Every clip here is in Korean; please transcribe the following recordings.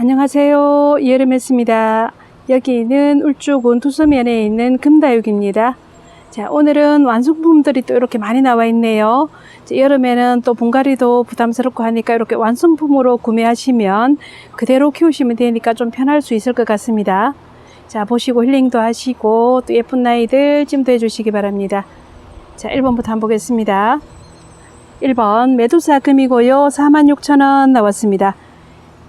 안녕하세요. 여름했습니다. 여기는 울주군 두서면에 있는 금다육입니다. 자, 오늘은 완성품들이 또 이렇게 많이 나와 있네요. 여름에는 또 분갈이도 부담스럽고 하니까 이렇게 완성품으로 구매하시면 그대로 키우시면 되니까 좀 편할 수 있을 것 같습니다. 자, 보시고 힐링도 하시고 또 예쁜 나이들 찜도 해주시기 바랍니다. 자, 1번부터 한번 보겠습니다. 1번 메두사 금이고요. 46,000원 나왔습니다.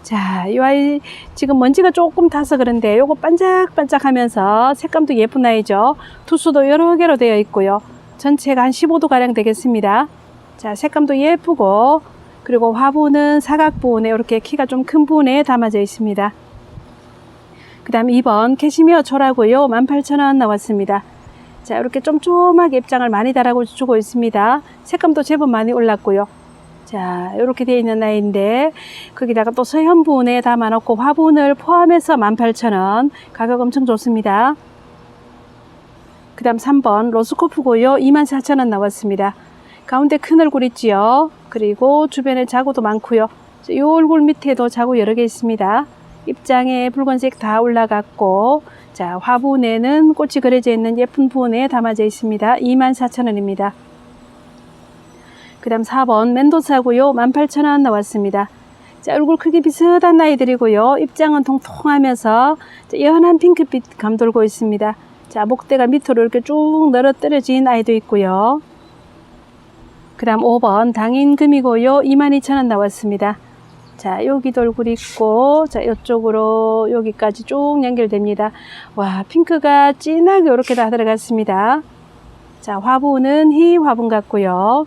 자, 이 아이 지금 먼지가 조금 타서 그런데 요거 반짝반짝 하면서 색감도 예쁜 아이죠. 투수도 여러 개로 되어 있고요. 전체가 한 15도 가량 되겠습니다. 자, 색감도 예쁘고 그리고 화분은 사각 부분에 이렇게 키가 좀 큰 부분에 담아져 있습니다. 그 다음 2번 캐시미어 초라고요. 18,000원 나왔습니다. 자, 이렇게 쫌쫌하게 입장을 많이 달아고 주고 있습니다. 색감도 제법 많이 올랐고요. 자, 이렇게 되어 있는 아이인데 거기다가 또 서현 부분에 담아놓고 화분을 포함해서 18,000원 가격 엄청 좋습니다. 그 다음 3번 로스코프고요. 24,000원 나왔습니다. 가운데 큰 얼굴 있지요. 그리고 주변에 자구도 많고요. 이 얼굴 밑에도 자구 여러 개 있습니다. 입장에 붉은색 다 올라갔고 자 화분에는 꽃이 그려져 있는 예쁜 부분에 담아져 있습니다. 24,000원입니다. 그 다음 4번 멘도사고요. 18,000원 나왔습니다. 자, 얼굴 크기 비슷한 아이들이고요. 입장은 통통하면서 자, 연한 핑크빛 감돌고 있습니다. 자, 목대가 밑으로 이렇게 쭉 늘어뜨려진 아이도 있고요. 그 다음 5번 당인금이고요. 22,000원 나왔습니다. 자, 여기도 얼굴 있고, 자, 이쪽으로 여기까지 쭉 연결됩니다. 와, 핑크가 진하게 이렇게 다 들어갔습니다. 자, 화분은 희 화분 같고요.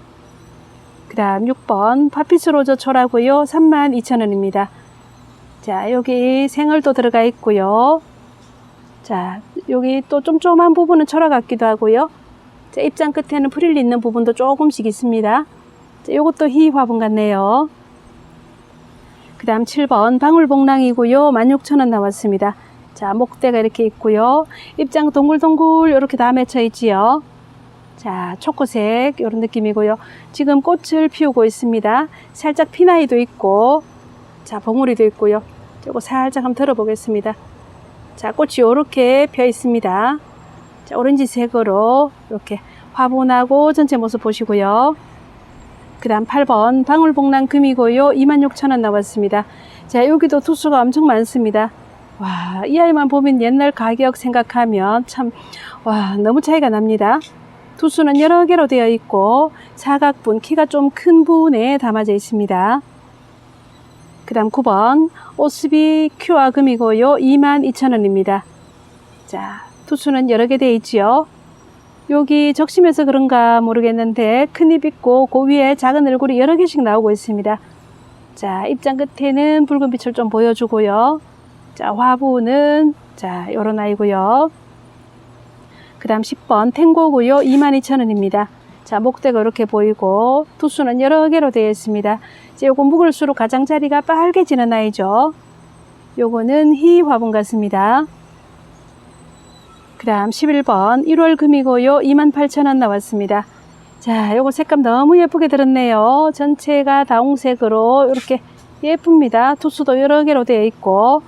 그 다음 6번 파피스 로저 초라고요. 32,000원입니다. 자, 여기 생얼도 들어가 있고요. 자, 여기 또 쫌쫌한 부분은 철화 같기도 하고요. 자, 입장 끝에는 프릴 있는 부분도 조금씩 있습니다. 자, 요것도 희 화분 같네요. 그 다음 7번 방울복랑이고요. 16,000원 나왔습니다. 자, 목대가 이렇게 있고요. 입장 동글동글 이렇게 다 맺혀 있지요. 자, 초코색 이런 느낌이고요. 지금 꽃을 피우고 있습니다. 살짝 피나이도 있고, 자, 봉우리도 있고요. 요거 살짝 한번 들어보겠습니다. 자, 꽃이 이렇게 펴 있습니다. 자, 오렌지색으로 이렇게 화분하고 전체 모습 보시고요. 그 다음 8번 방울복랑 금이고요. 26,000원 나왔습니다. 자, 여기도 투수가 엄청 많습니다. 와, 이 아이만 보면 옛날 가격 생각하면 참, 와, 너무 차이가 납니다. 투수는 여러 개로 되어 있고 사각분 키가 좀 큰 부분에 담아져 있습니다. 그 다음 9번 오스비 큐아 금이고요. 22,000원입니다. 자, 투수는 여러 개 되어 있지요. 여기 적심해서 그런가 모르겠는데 큰 입 있고 그 위에 작은 얼굴이 여러 개씩 나오고 있습니다. 자, 입장 끝에는 붉은 빛을 좀 보여주고요. 자, 화분은 자, 요런 아이고요. 그 다음 10번 탱고고요. 22,000원입니다. 자, 목대가 이렇게 보이고 투수는 여러 개로 되어 있습니다. 이제 요거 묵을수록 가장자리가 빨개지는 아이죠. 요거는 희 화분 같습니다. 그 다음 11번 1월 금이고요. 28,000원 나왔습니다. 자, 요거 색감 너무 예쁘게 들었네요. 전체가 다홍색으로 이렇게 예쁩니다. 투수도 여러 개로 되어 있고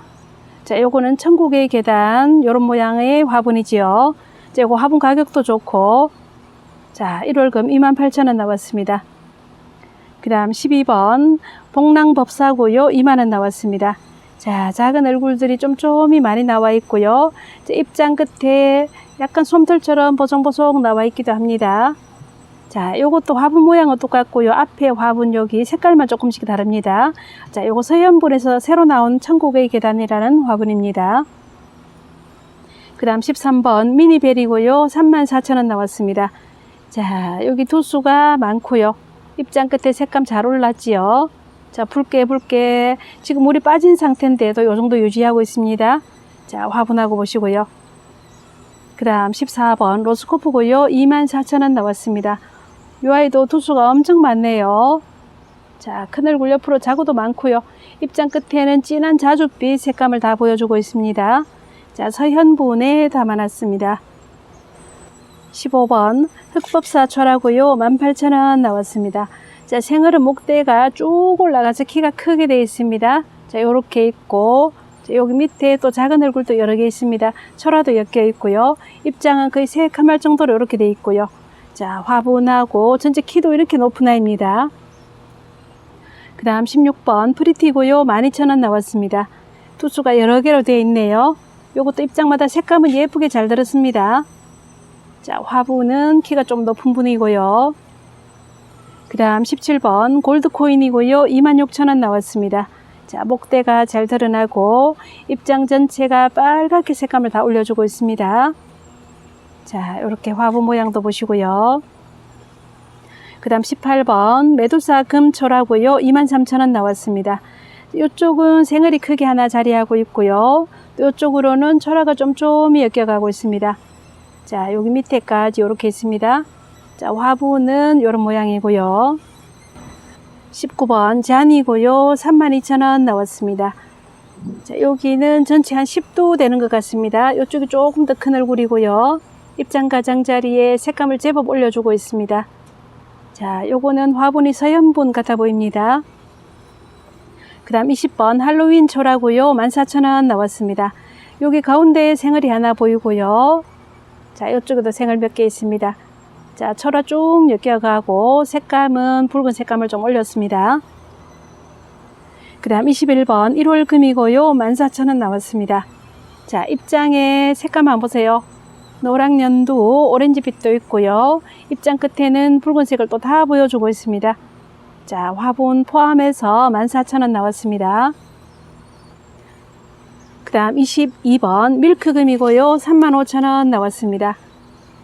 자, 요거는 천국의 계단 요런 모양의 화분이지요. 자, 요거 화분 가격도 좋고 자, 1월금 28,000원 나왔습니다. 그 다음 12번 복랑법사고요. 2만원 나왔습니다. 자, 작은 얼굴들이 좀 좀이 많이 나와 있고요. 자, 입장 끝에 약간 솜털처럼 보송보송 나와 있기도 합니다. 자, 요것도 화분 모양은 똑같고요. 앞에 화분 여기 색깔만 조금씩 다릅니다. 자, 요거 서현분에서 새로 나온 천국의 계단이라는 화분입니다. 그 다음 13번 미니벨이고요. 34,000원 나왔습니다. 자, 여기 도수가 많고요. 입장 끝에 색감 잘 올랐지요. 자, 붉게 붉게 지금 물이 빠진 상태인데도 이 정도 유지하고 있습니다. 자, 화분하고 보시고요. 그 다음 14번 로스코프고요. 24,000원 나왔습니다. 이 아이도 도수가 엄청 많네요. 자, 큰 얼굴 옆으로 자구도 많고요. 입장 끝에는 진한 자줏빛 색감을 다 보여주고 있습니다. 자, 서현분에 담아놨습니다. 15번 흑법사초라고요. 18,000원 나왔습니다. 자, 생얼은 목대가 쭉 올라가서 키가 크게 되어 있습니다. 자, 요렇게 있고, 자, 여기 밑에 또 작은 얼굴도 여러 개 있습니다. 철화도 엮여 있고요. 입장은 거의 세 칸말 정도로 이렇게 돼 있고요. 자, 화분하고 전체 키도 이렇게 높은 아이입니다. 그 다음 16번 프리티고요. 12,000원 나왔습니다. 투수가 여러 개로 되어 있네요. 요것도 입장마다 색감은 예쁘게 잘 들었습니다. 자, 화분은 키가 좀 높은 분이고요. 그 다음 17번 골드코인이고요. 26,000원 나왔습니다. 자, 목대가 잘 드러나고 입장 전체가 빨갛게 색감을 다 올려주고 있습니다. 자, 이렇게 화분 모양도 보시고요. 그 다음 18번 메두사 금초라고요. 23,000원 나왔습니다. 이쪽은 생얼이 크게 하나 자리하고 있고요. 또 이쪽으로는 철화가 좀 좀이 엮여 가고 있습니다. 자, 여기 밑에까지 이렇게 있습니다. 자, 화분은 이런 모양이고요. 19번 잔이고요. 32,000원 나왔습니다. 자, 여기는 전체 한 10도 되는 것 같습니다. 이쪽이 조금 더 큰 얼굴이고요. 입장 가장자리에 색감을 제법 올려주고 있습니다. 자, 요거는 화분이 서연분 같아 보입니다. 그 다음 20번 할로윈 초라고요. 14,000원 나왔습니다. 여기 가운데 생얼이 하나 보이고요. 자, 이쪽에도 생얼 몇 개 있습니다. 자, 철화 쭉 엮여가고 색감은 붉은 색감을 좀 올렸습니다. 그 다음 21번 1월 금이고요. 14,000원 나왔습니다. 자, 입장에 색감 한번 보세요. 노랑 연두, 오렌지빛도 있고요. 입장 끝에는 붉은색을 또 다 보여주고 있습니다. 자, 화분 포함해서 14,000원 나왔습니다. 그 다음 22번 밀크금이고요. 35,000원 나왔습니다.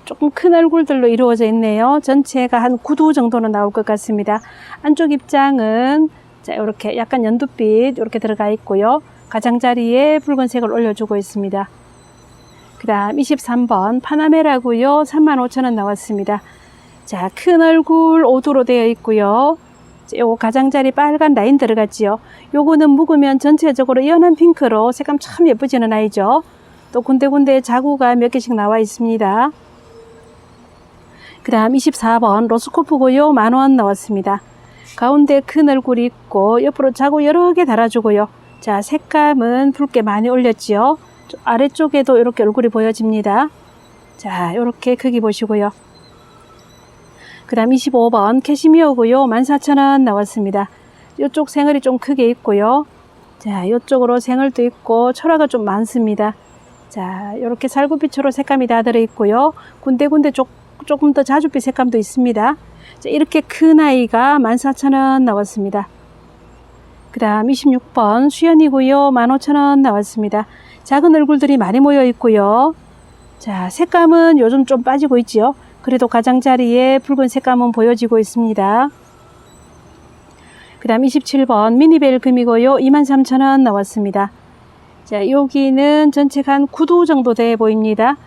조금 큰 얼굴들로 이루어져 있네요. 전체가 한 9두 정도는 나올 것 같습니다. 안쪽 입장은 자, 이렇게 약간 연두빛 이렇게 들어가 있고요. 가장자리에 붉은색을 올려주고 있습니다. 그 다음 23번 파나메라고요. 35,000원 나왔습니다. 자, 큰 얼굴 5두로 되어 있고요. 요거 가장자리 빨간 라인 들어갔지요. 요거는 묵으면 전체적으로 연한 핑크로 색감 참 예쁘지는 아이죠. 또 군데군데 자구가 몇 개씩 나와 있습니다. 그 다음 24번 로스코프 고요. 만원 나왔습니다. 가운데 큰 얼굴이 있고 옆으로 자구 여러 개 달아주고요. 자 색감은 붉게 많이 올렸지요. 아래쪽에도 이렇게 얼굴이 보여집니다. 자 이렇게 크기 보시고요. 그 다음 25번 캐시미어고요. 14,000원 나왔습니다. 이쪽 생얼이 좀 크게 있고요. 자 이쪽으로 생얼도 있고 철화가 좀 많습니다. 자 이렇게 살구빛으로 색감이 다 들어있고요. 군데군데 조, 조금 더 자주빛 색감도 있습니다. 자, 이렇게 큰 아이가 14,000원 나왔습니다. 그 다음 26번 수연이고요. 15,000원 나왔습니다. 작은 얼굴들이 많이 모여 있고요. 자, 색감은 요즘 좀 빠지고 있지요. 그래도 가장자리에 붉은 색감은 보여지고 있습니다. 그 다음 27번 미니벨 금이고요. 23,000원 나왔습니다. 자, 여기는 전체가 한 9두 정도 돼 보입니다.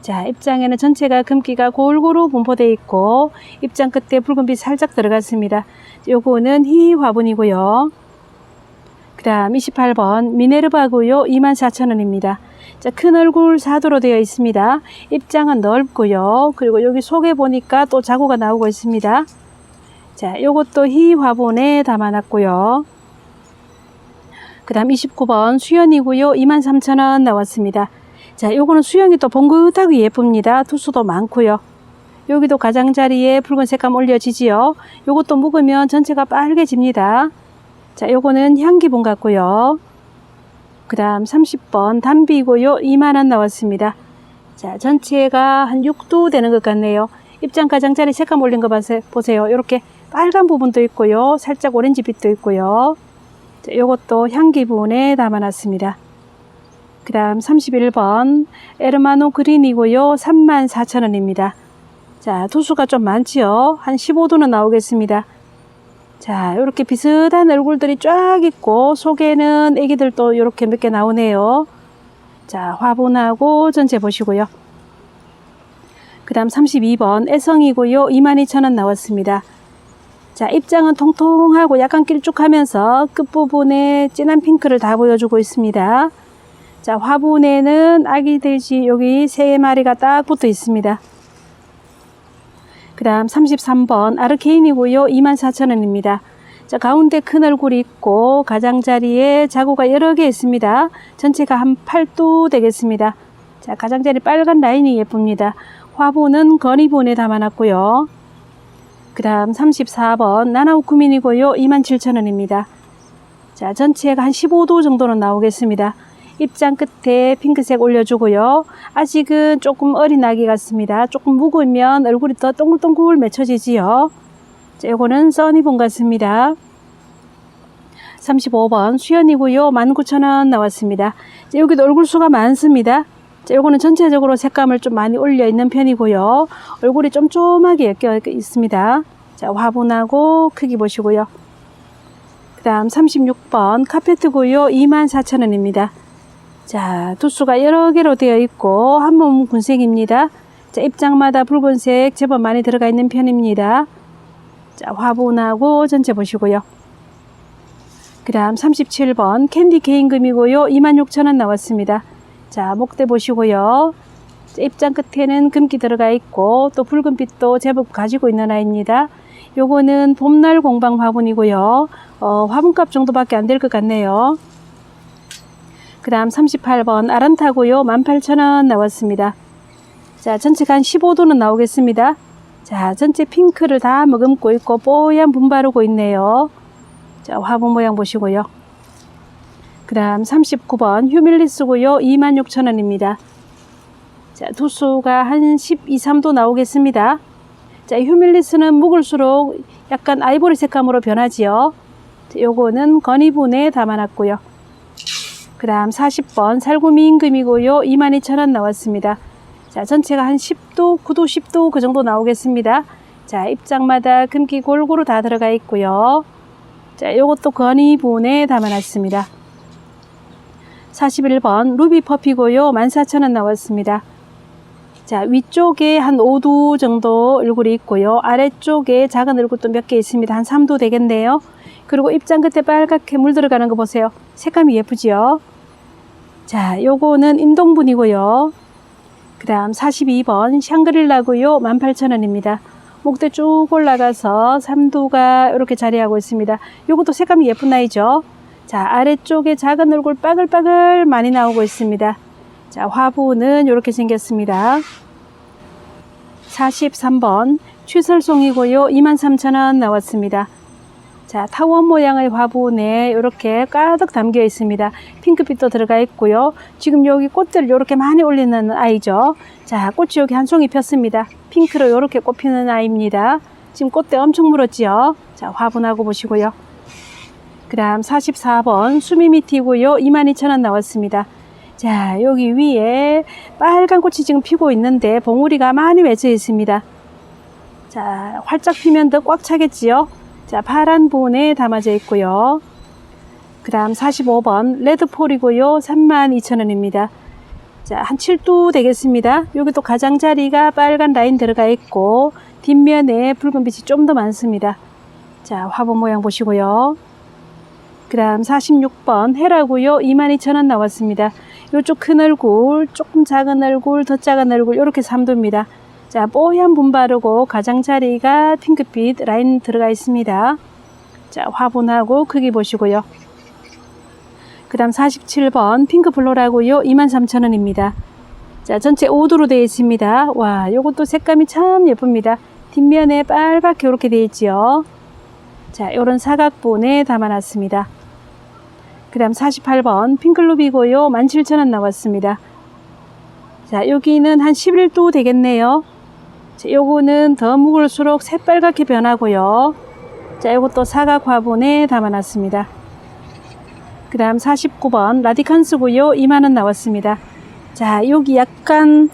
자, 입장에는 전체가 금기가 골고루 분포되어 있고 입장 끝에 붉은빛 살짝 들어갔습니다. 요거는 희 화분이고요. 그 다음 28번 미네르바고요. 24,000원입니다. 자, 큰 얼굴 사도로 되어 있습니다. 입장은 넓고요. 그리고 여기 속에 보니까 또 자구가 나오고 있습니다. 자, 요것도 희 화분에 담아놨고요. 그 다음 29번 수연이고요. 23,000원 나왔습니다. 자, 요거는 수영이 또 봉긋하고 예쁩니다. 투수도 많고요. 여기도 가장자리에 붉은 색감 올려지지요. 요것도 묵으면 전체가 빨개집니다. 자, 요거는 향기분 같고요. 그 다음 30번 담비고요. 2만원 나왔습니다. 자, 전체가 한 6도 되는 것 같네요. 입장 가장자리 색감 올린 거 보세요. 이렇게 빨간 부분도 있고요. 살짝 오렌지 빛도 있고요. 자, 요것도 향기분에 담아놨습니다. 그 다음 31번 에르마노 그린이고요. 34,000원입니다. 자, 도수가 좀 많지요. 한 15도는 나오겠습니다. 자, 이렇게 비슷한 얼굴들이 쫙 있고 속에는 애기들도 이렇게 몇 개 나오네요. 자, 화분하고 전체 보시고요. 그 다음 32번 애성이고요. 22,000원 나왔습니다. 자, 입장은 통통하고 약간 길쭉하면서 끝부분에 진한 핑크를 다 보여주고 있습니다. 자, 화분에는 아기 돼지 여기 세 마리가 딱 붙어 있습니다. 그 다음 33번 아르케인이고요. 24,000원입니다. 자, 가운데 큰 얼굴이 있고 가장자리에 자구가 여러 개 있습니다. 전체가 한 8도 되겠습니다. 자, 가장자리 빨간 라인이 예쁩니다. 화분은 건이본에 담아놨고요. 그 다음 34번 나나우쿠민이고요. 27,000원입니다. 자, 전체가 한 15도 정도는 나오겠습니다. 입장 끝에 핑크색 올려주고요. 아직은 조금 어린 아기 같습니다. 조금 묵으면 얼굴이 더 동글동글 맺혀지지요. 자, 요거는 써니본 같습니다. 35번 수연이고요. 19,000원 나왔습니다. 자, 여기도 얼굴 수가 많습니다. 자, 요거는 전체적으로 색감을 좀 많이 올려 있는 편이고요. 얼굴이 쫌쫌하게 엮여 있습니다. 자, 화분하고 크기 보시고요. 그 다음 36번 카페트고요. 24,000원입니다. 자, 두수가 여러 개로 되어 있고 한 몸 군색입니다. 자, 입장마다 붉은색 제법 많이 들어가 있는 편입니다. 자, 화분하고 전체 보시고요. 그 다음 37번 캔디 개인금이고요. 26,000원 나왔습니다. 자, 목대 보시고요. 자, 입장 끝에는 금기 들어가 있고 또 붉은빛도 제법 가지고 있는 아이입니다. 요거는 봄날 공방 화분이고요. 어, 화분값 정도밖에 안 될 것 같네요. 그 다음 38번 아란타고요. 18,000원 나왔습니다. 자, 전체가 한 15도는 나오겠습니다. 자, 전체 핑크를 다 머금고 있고 뽀얀 분 바르고 있네요. 자, 화분 모양 보시고요. 그 다음 39번 휴밀리스고요. 26,000원입니다. 자, 두수가 한 12, 3도 나오겠습니다. 자, 휴밀리스는 묵을수록 약간 아이보리 색감으로 변하지요. 자, 요거는 건이분에 담아놨고요. 그 다음 40번 살구미 임금이고요. 22,000원 나왔습니다. 자, 전체가 한 10도, 9도, 10도 그 정도 나오겠습니다. 자, 입장마다 금기 골고루 다 들어가 있고요. 자, 요것도 건이분에 담아놨습니다. 41번 루비 퍼피고요. 14,000원 나왔습니다. 자, 위쪽에 한 5도 정도 얼굴이 있고요. 아래쪽에 작은 얼굴도 몇 개 있습니다. 한 3도 되겠네요. 그리고 입장 끝에 빨갛게 물 들어가는 거 보세요. 색감이 예쁘지요? 자, 요거는 인동분이고요. 그 다음 42번 샹그릴라고요. 18,000원입니다. 목대 쭉 올라가서 3도가 이렇게 자리하고 있습니다. 요것도 색감이 예쁜 아이죠. 자, 아래쪽에 작은 얼굴 빠글빠글 많이 나오고 있습니다. 자, 화분은 이렇게 생겼습니다. 43번 취설송이고요. 23,000원 나왔습니다. 자, 타원 모양의 화분에 이렇게 가득 담겨 있습니다. 핑크빛도 들어가 있고요. 지금 여기 꽃들을 이렇게 많이 올리는 아이죠. 자, 꽃이 여기 한 송이 폈습니다. 핑크로 이렇게 꽃피는 아이입니다. 지금 꽃대 엄청 물었지요. 자, 화분하고 보시고요. 그 다음 44번 수미미티고요. 22,000원 나왔습니다. 자, 여기 위에 빨간 꽃이 지금 피고 있는데 봉우리가 많이 맺혀 있습니다. 자, 활짝 피면 더 꽉 차겠지요. 자, 파란 본에 담아져 있고요. 그 다음 45번 레드폴이고요. 32,000원입니다. 자, 한 7도 되겠습니다. 여기 또 가장자리가 빨간 라인 들어가 있고 뒷면에 붉은 빛이 좀 더 많습니다. 자, 화분 모양 보시고요. 그 다음 46번 해라고요. 22,000원 나왔습니다. 요쪽 큰 얼굴, 조금 작은 얼굴, 더 작은 얼굴 이렇게 3도입니다. 자, 뽀얀 분 바르고 가장자리가 핑크빛 라인 들어가 있습니다. 자, 화분하고 크기 보시고요. 그 다음 47번 핑크 블로라고요. 23,000원입니다. 자, 전체 5도로 되어 있습니다. 와, 요것도 색감이 참 예쁩니다. 뒷면에 빨갛게 이렇게 되어 있지요. 자, 요런 사각본에 담아놨습니다. 그 다음 48번 핑클루비고요. 17,000원 나왔습니다. 자, 여기는 한 11도 되겠네요. 자, 요거는 더 묵을수록 새빨갛게 변하고요. 자, 요것도 사각 화분에 담아놨습니다. 그 다음 49번 라디칸스고요. 2만원 나왔습니다. 자, 여기 약간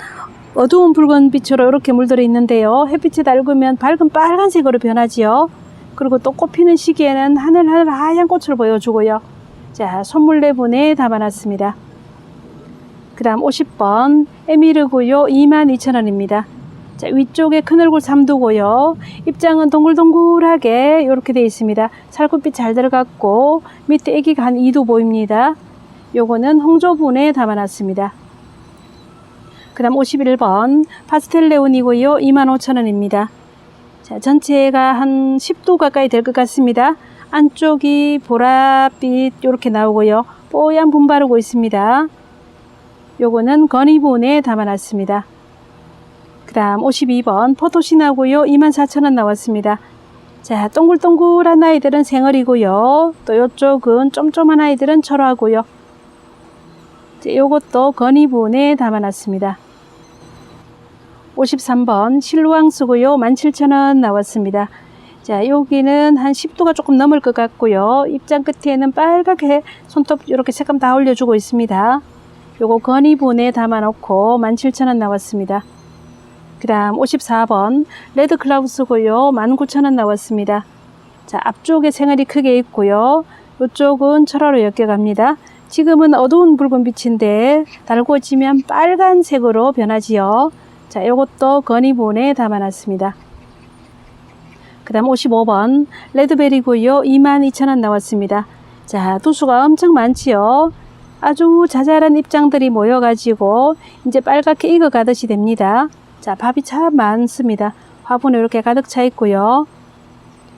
어두운 붉은 빛으로 이렇게 물들어 있는데요. 햇빛이 달구면 밝은 빨간색으로 변하지요. 그리고 또 꽃피는 시기에는 하늘하늘 하얀 꽃을 보여주고요. 자, 선물레분에 담아놨습니다. 그 다음 50번 에미르고요. 22,000원입니다. 자, 위쪽에 큰 얼굴 3두고요. 입장은 동글동글하게 이렇게 되어 있습니다. 살구빛 잘 들어갔고 밑에 애기가 한 2도 보입니다. 요거는 홍조분에 담아놨습니다. 그 다음 51번 파스텔레온이고요. 25,000원입니다. 자, 전체가 한 10도 가까이 될 것 같습니다. 안쪽이 보랏빛 이렇게 나오고요. 뽀얀 분 바르고 있습니다. 요거는 건이본에 담아놨습니다. 그 다음 52번 포토신하고요. 24,000원 나왔습니다. 자, 동글동글한 아이들은 생얼이고요. 또 요쪽은 쫌쫌한 아이들은 철화고요. 자, 요것도 건이본에 담아놨습니다. 53번 실루앙스고요. 17,000원 나왔습니다. 자, 여기는 한 10도가 조금 넘을 것 같고요. 입장 끝에는 빨갛게 손톱 이렇게 색감 다 올려주고 있습니다. 요거 건이본에 담아놓고 17,000원 나왔습니다. 그 다음 54번 레드 클라우스고요. 19,000원 나왔습니다. 자, 앞쪽에 생활이 크게 있고요. 이쪽은 철화로 엮여갑니다. 지금은 어두운 붉은 빛인데 달궈지면 빨간색으로 변하지요. 자, 이것도 건이본에 담아놨습니다. 그 다음 55번 레드베리고요. 22,000원 나왔습니다. 자, 두수가 엄청 많지요. 아주 자잘한 입장들이 모여가지고 이제 빨갛게 익어가듯이 됩니다. 자, 밥이 참 많습니다. 화분에 이렇게 가득 차 있고요.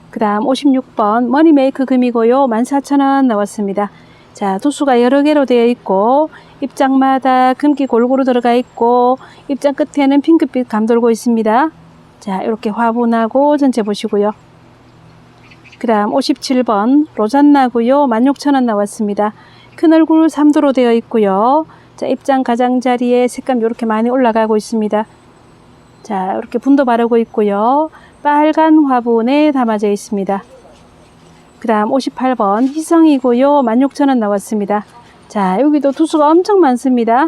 그 다음 56번 머니 메이크 금이고요. 14,000원 나왔습니다. 자, 두수가 여러 개로 되어 있고 입장마다 금기 골고루 들어가 있고 입장 끝에는 핑크빛 감돌고 있습니다. 자, 이렇게 화분하고 전체 보시고요. 그 다음 57번 로잔나고요. 16,000원 나왔습니다. 큰 얼굴 3도로 되어 있고요. 자, 입장 가장자리에 색감 이렇게 많이 올라가고 있습니다. 자, 이렇게 분도 바르고 있고요. 빨간 화분에 담아져 있습니다. 그 다음 58번 희성이고요. 16,000원 나왔습니다. 자, 여기도 두수가 엄청 많습니다.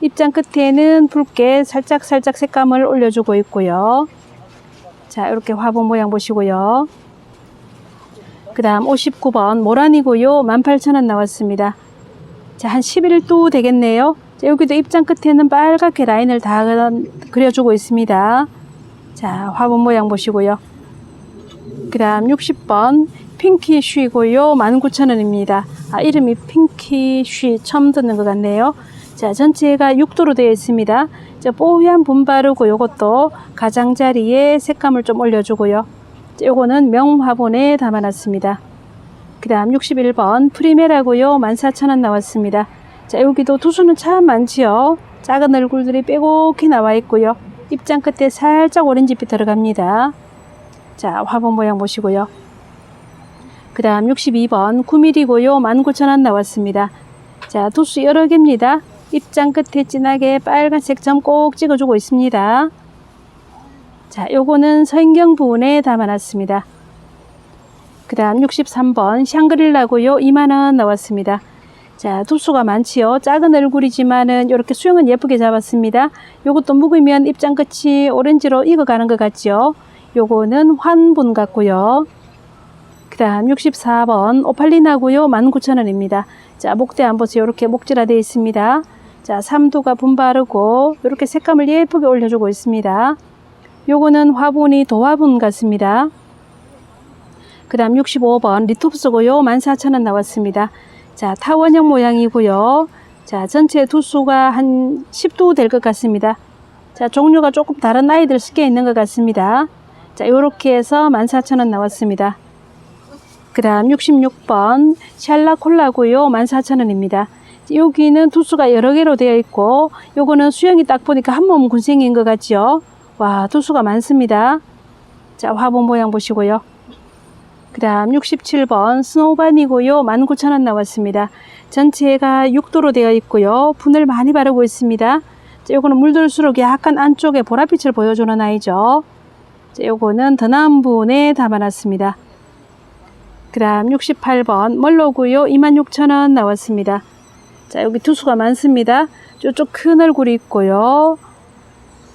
입장 끝에는 붉게 살짝살짝 색감을 올려주고 있고요. 자, 이렇게 화분 모양 보시고요. 그 다음 59번 모란이고요. 18,000원 나왔습니다. 자, 한 11도 되겠네요. 자, 여기도 입장 끝에는 빨갛게 라인을 다 그려주고 있습니다. 자, 화분 모양 보시고요. 그 다음 60번 핑키 쉬고요. 19,000원입니다. 아, 이름이 핑키 쉬 처음 듣는 것 같네요. 자, 전체가 6도로 되어 있습니다. 자, 뽀얀 분 바르고 요것도 가장자리에 색감을 좀 올려주고요. 자, 요거는 명화분에 담아놨습니다. 그 다음 61번 프리메라고요. 14,000원 나왔습니다. 자, 여기도 두수는 참 많지요. 작은 얼굴들이 빼곡히 나와 있고요. 입장 끝에 살짝 오렌지빛 들어갑니다. 자, 화분 모양 보시고요. 그 다음 62번 9mm고요. 19,000원 나왔습니다. 자, 두수 여러 개입니다. 입장 끝에 진하게 빨간색 점 꼭 찍어주고 있습니다. 자, 요거는 서인경 부분에 담아놨습니다. 그 다음 63번 샹그릴라고요. 2만원 나왔습니다. 자, 두수가 많지요. 작은 얼굴이지만은 이렇게 수영은 예쁘게 잡았습니다. 요것도 묵으면 입장 끝이 오렌지로 익어가는 것 같죠. 요거는 환분 같고요. 그 다음 64번 오팔리나고요. 19,000원입니다. 자, 목대 안 보세요. 이렇게 목질화 되어 있습니다. 자, 3도가 분바르고 이렇게 색감을 예쁘게 올려주고 있습니다. 요거는 화분이 도화분 같습니다. 그 다음 65번 리톱스고요. 14,000원 나왔습니다. 자, 타원형 모양이고요. 자, 전체 두수가 한 10도 될것 같습니다. 자, 종류가 조금 다른 아이들 섞여 있는 것 같습니다. 자, 요렇게 해서 14,000원 나왔습니다. 그 다음 66번 샬라콜라고요. 14,000원입니다. 여기는 두수가 여러 개로 되어 있고 요거는 수영이 딱 보니까 한 몸 군생인 것 같죠. 와 두수가 많습니다. 자 화분 모양 보시고요. 그 다음 67번 스노우반이고요. 19,000원 나왔습니다. 전체가 6도로 되어 있고요. 분을 많이 바르고 있습니다. 자, 요거는 물들수록 약간 안쪽에 보랏빛을 보여주는 아이죠. 자, 요거는 더 나은 분에 담아놨습니다. 그 다음 68번 멀로고요. 26,000원 나왔습니다. 자, 여기 두수가 많습니다. 이쪽 큰 얼굴이 있고요.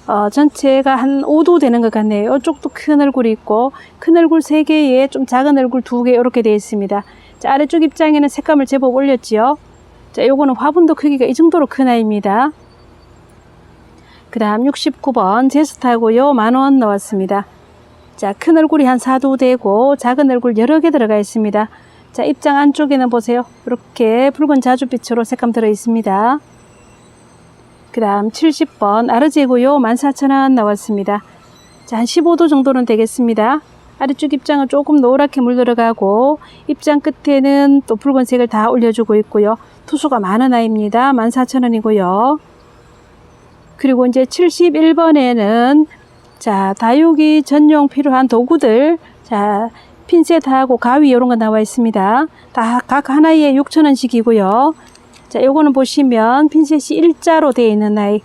어, 전체가 한 5도 되는 것 같네요. 이쪽도 큰 얼굴이 있고, 큰 얼굴 3개에 좀 작은 얼굴 2개 이렇게 되어 있습니다. 자, 아래쪽 입장에는 색감을 제법 올렸지요. 자, 요거는 화분도 크기가 이 정도로 큰 아이입니다. 그 다음 69번 제스타고요. 만원 나왔습니다. 자, 큰 얼굴이 한 4도 되고, 작은 얼굴 여러 개 들어가 있습니다. 자, 입장 안쪽에는 보세요. 이렇게 붉은 자주빛으로 색감 들어 있습니다. 그 다음 70번 아르제고요. 14,000원 나왔습니다. 자, 한 15도 정도는 되겠습니다. 아래쪽 입장은 조금 노랗게 물들어가고 입장 끝에는 또 붉은색을 다 올려주고 있고요. 투수가 많은 아이입니다. 14,000원이고요. 그리고 이제 71번에는 자, 다육이 전용 필요한 도구들 자, 핀셋하고 가위 이런 거 나와 있습니다. 다 각 하나에 6,000원씩이고요. 자, 요거는 보시면 핀셋이 일자로 되어 있는 아이.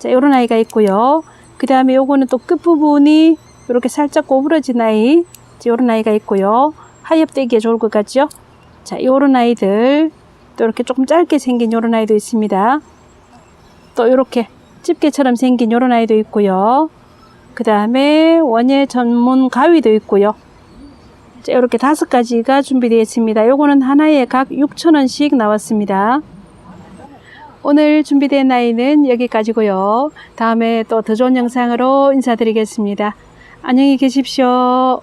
자, 요런 아이가 있고요. 그 다음에 요거는 또 끝부분이 이렇게 살짝 고부러진 아이. 자, 요런 아이가 있고요. 하엽되기에 좋을 것 같죠? 자, 요런 아이들. 또 이렇게 조금 짧게 생긴 요런 아이도 있습니다. 또 이렇게 집게처럼 생긴 요런 아이도 있고요. 그 다음에 원예 전문 가위도 있고요. 자, 이렇게 다섯 가지가 준비되어 있습니다. 요거는 하나에 각 6,000원씩 나왔습니다. 오늘 준비된 나이는 여기까지고요. 다음에 또 더 좋은 영상으로 인사드리겠습니다. 안녕히 계십시오.